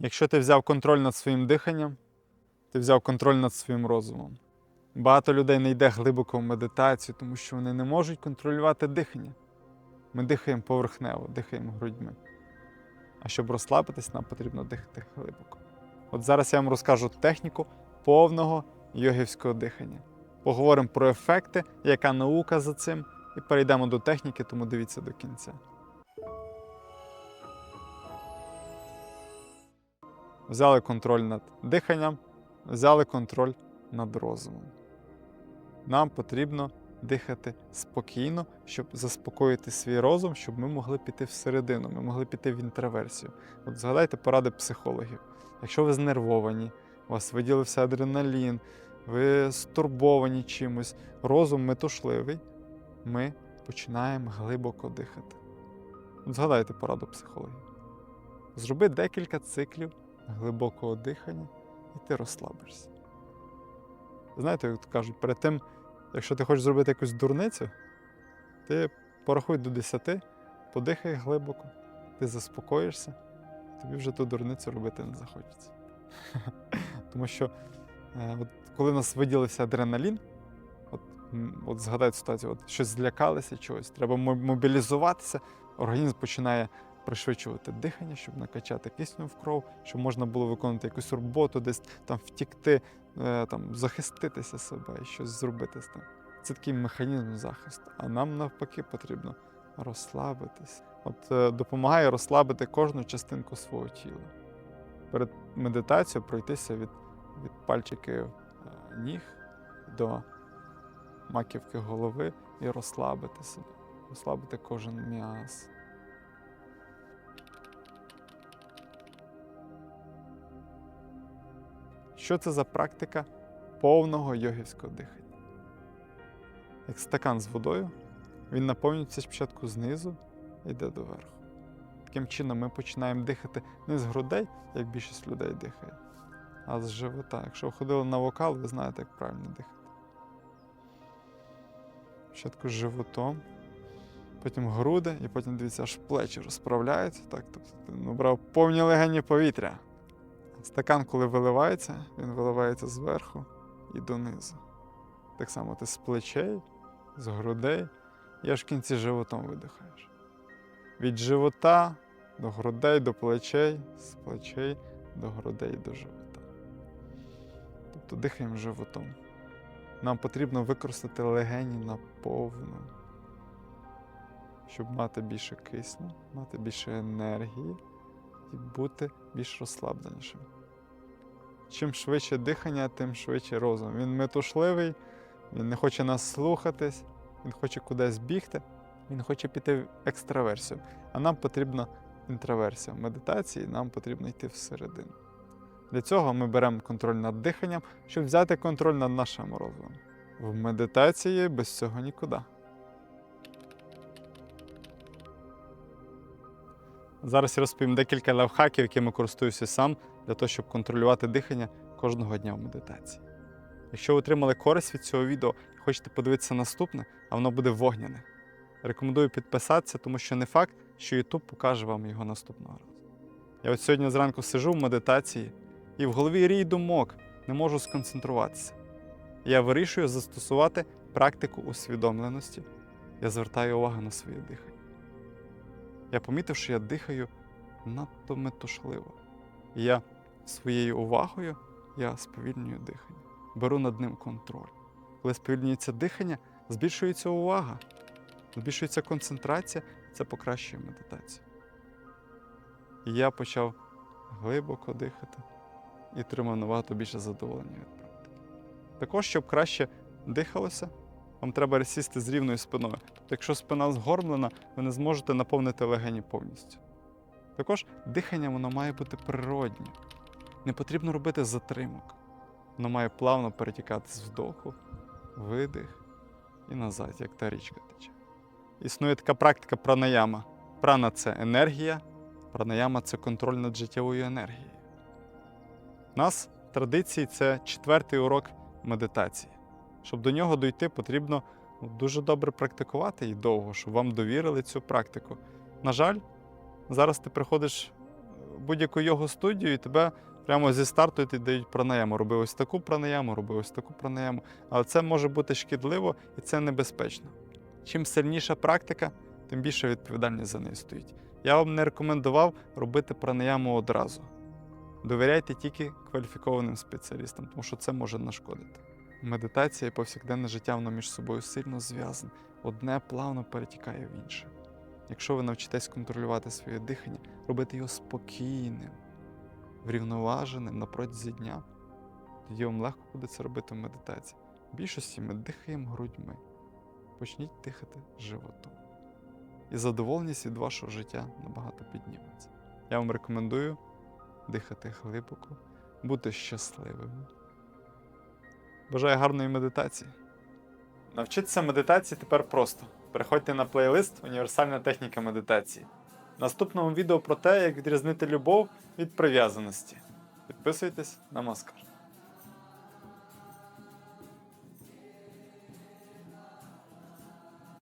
Якщо ти взяв контроль над своїм диханням, ти взяв контроль над своїм розумом. Багато людей не йде глибоко в медитацію, тому що вони не можуть контролювати дихання. Ми дихаємо поверхнево, дихаємо грудьми. А щоб розслабитись, нам потрібно дихати глибоко. От зараз я вам розкажу техніку повного йогівського дихання. Поговоримо про ефекти, яка наука за цим, і перейдемо до техніки, тому дивіться до кінця. Взяли контроль над диханням, взяли контроль над розумом. Нам потрібно дихати спокійно, щоб заспокоїти свій розум, щоб ми могли піти всередину, ми могли піти в інтроверсію. От згадайте поради психологів. Якщо ви знервовані, у вас виділився адреналін, ви стурбовані чимось, розум метушливий, ми починаємо глибоко дихати. От згадайте пораду психологів. Зроби декілька циклів глибокого дихання, і ти розслабишся. Знаєте, як кажуть, перед тим, якщо ти хочеш зробити якусь дурницю, ти порахуй до 10, подихай глибоко, ти заспокоїшся, тобі вже ту дурницю робити не захочеться. Тому що, е, от, коли у нас виділився адреналін, от, от згадайте ситуацію, от щось злякалися чогось, треба мобілізуватися, організм починає пришвидшувати дихання, щоб накачати кисню в кров, щоб можна було виконувати якусь роботу, десь там втікти, е, там, захиститися себе і щось зробити з тим. Це такий механізм захисту. А нам навпаки потрібно розслабитись. От е, допомагає розслабити кожну частинку свого тіла. Перед медитацією пройтися від, від пальчиків е, ніг до маківки голови і розслабити себе, розслабити кожен м'яз. Що це за практика повного йогівського дихання? Як стакан з водою, він наповнюється спочатку знизу і йде доверху. Таким чином ми починаємо дихати не з грудей, як більшість людей дихає, а з живота. Якщо ви ходили на вокал, ви знаєте, як правильно дихати. Спочатку з животом, потім груди, і потім дивіться, аж плечі розправляються. Так, тобто ти набрав повні легені повітря. Стакан, коли виливається, він виливається зверху і донизу. Так само ти з плечей, з грудей, і аж в кінці животом видихаєш. Від живота до грудей, до плечей, з плечей до грудей до живота. Тобто дихаємо животом. Нам потрібно використати легені наповну, щоб мати більше кисню, мати більше енергії і бути більш розслабленішим. Чим швидше дихання, тим швидше розум. Він метушливий, він не хоче нас слухатись, він хоче кудись бігти, він хоче піти в екстраверсію. А нам потрібна інтроверсія. В медитації нам потрібно йти всередину. Для цього ми беремо контроль над диханням, щоб взяти контроль над нашим розумом. В медитації без цього нікуди. Зараз я розповім декілька лайфхаків, якими користуюся сам для того, щоб контролювати дихання кожного дня в медитації. Якщо ви отримали користь від цього відео і хочете подивитися наступне, а воно буде вогняне, рекомендую підписатися, тому що не факт, що YouTube покаже вам його наступного разу. Я от сьогодні зранку сижу в медитації і в голові рій думок, не можу сконцентруватися. Я вирішую застосувати практику усвідомленості. Я звертаю увагу на своє дихання. Я помітив, що я дихаю надто метушливо. Я своєю увагою я сповільнюю дихання, беру над ним контроль. Коли сповільнюється дихання, збільшується увага, збільшується концентрація, це покращує медитацію. І я почав глибоко дихати і отримав набагато більше задоволення від практики. Також, щоб краще дихалося, вам треба сісти з рівною спиною. Якщо спина згорблена, ви не зможете наповнити легені повністю. Також дихання воно має бути природнє. Не потрібно робити затримок. Воно має плавно перетікати з вдоху, видих і назад, як та річка тече. Існує така практика пранаяма. Прана це енергія, пранаяма це контроль над життєвою енергією. У нас в традиції це четвертий урок медитації. Щоб до нього дойти, потрібно ну, дуже добре практикувати і довго, щоб вам довірили цю практику. На жаль, зараз ти приходиш в будь-яку його студію, і тебе прямо зі старту ти дають пранаяму. Роби ось таку пранаяму, роби ось таку пранаяму. Але це може бути шкідливо і це небезпечно. Чим сильніша практика, тим більше відповідальність за неї стоїть. Я вам не рекомендував робити пранаяму одразу. Довіряйте тільки кваліфікованим спеціалістам, тому що це може нашкодити. Медитація і повсякденне життя воно між собою сильно зв'язане. Одне плавно перетікає в інше. Якщо ви навчитесь контролювати своє дихання, робити його спокійним, врівноваженим на протязі дня, тоді вам легко буде це робити в медитації. В більшості ми дихаємо грудьми. Почніть дихати животом. І задоволеність від вашого життя набагато підніметься. Я вам рекомендую дихати глибоко, бути щасливими. Бажаю гарної медитації. Навчитися медитації тепер просто. Переходьте на плейлист Універсальна техніка медитації. В наступному відео про те, як відрізнити любов від прив'язаності. Підписуйтесь на Маскар.